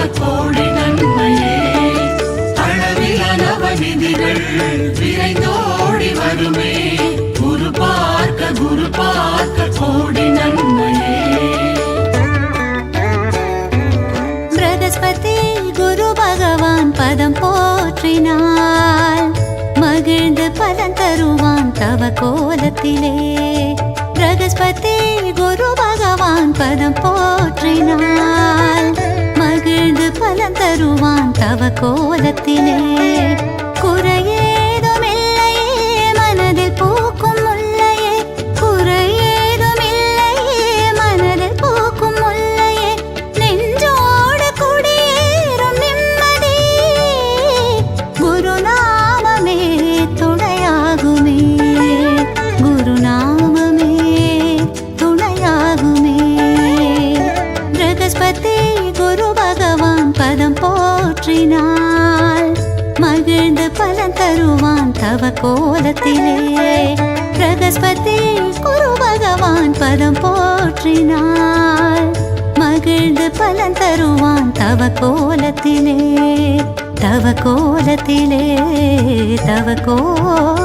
பார்க்க கோடி நன்மையே. அளவில நவநிதிகள் விரைந்தோடி வருமே. குரு பார்க்க குரு பார்க்க கோடி நன்மையே. பிரகஸ்பதி குரு பகவான் பதம் போற்றினார். மகிழ்ந்து பலன் தருவான் தவ கோலத்திலே. பிரகஸ்பதி குரு பகவான் பதம் போற்றினாள் மகிழ்ந்து பலன் தருவான் தவ கோலத்திலே. குறைய பலன் தருவான் தவ கோலத்திலே. பிரகஸ்பதி குரு பகவான் பதம் போற்றினார். மகிழ்ந்து பலன் தருவான் தவ கோலத்திலே. தவ கோலத்திலே தவ கோ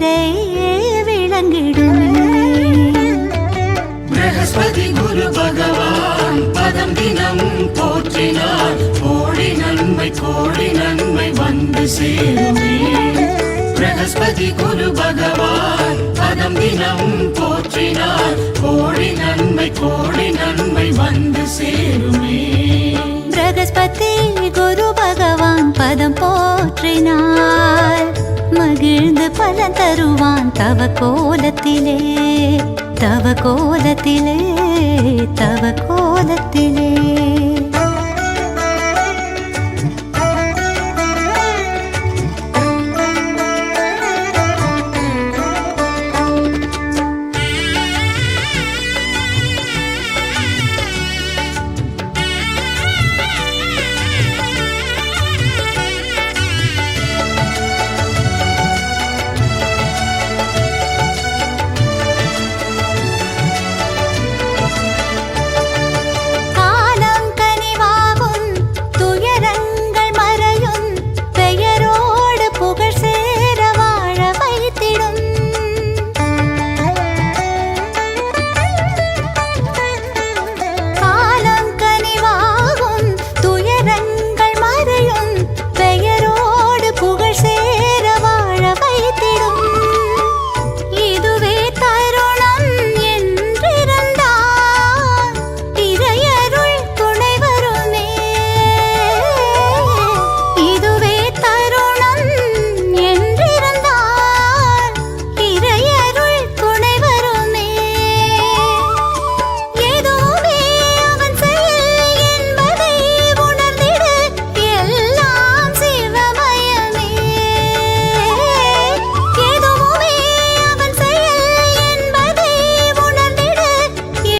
சின்முத்திரை விளங்கிடுமே பிரகஸ்பதி குரு பகவான் பதம் தினம் போற்றினார். கோடி நன்மை கோடி நன்மை வந்து சேருமே. பிரகஸ்பதி குரு பகவான் பதம் தினம் போற்றினார். கோடி நன்மை கோடி நன்மை வந்து சேருமே. பிரகஸ்பதி குரு பகவான் பதம் போற்றினார். பலன் தருவான் தவ கோலத்திலே தவ கோலத்திலே தவ கோலத்திலே.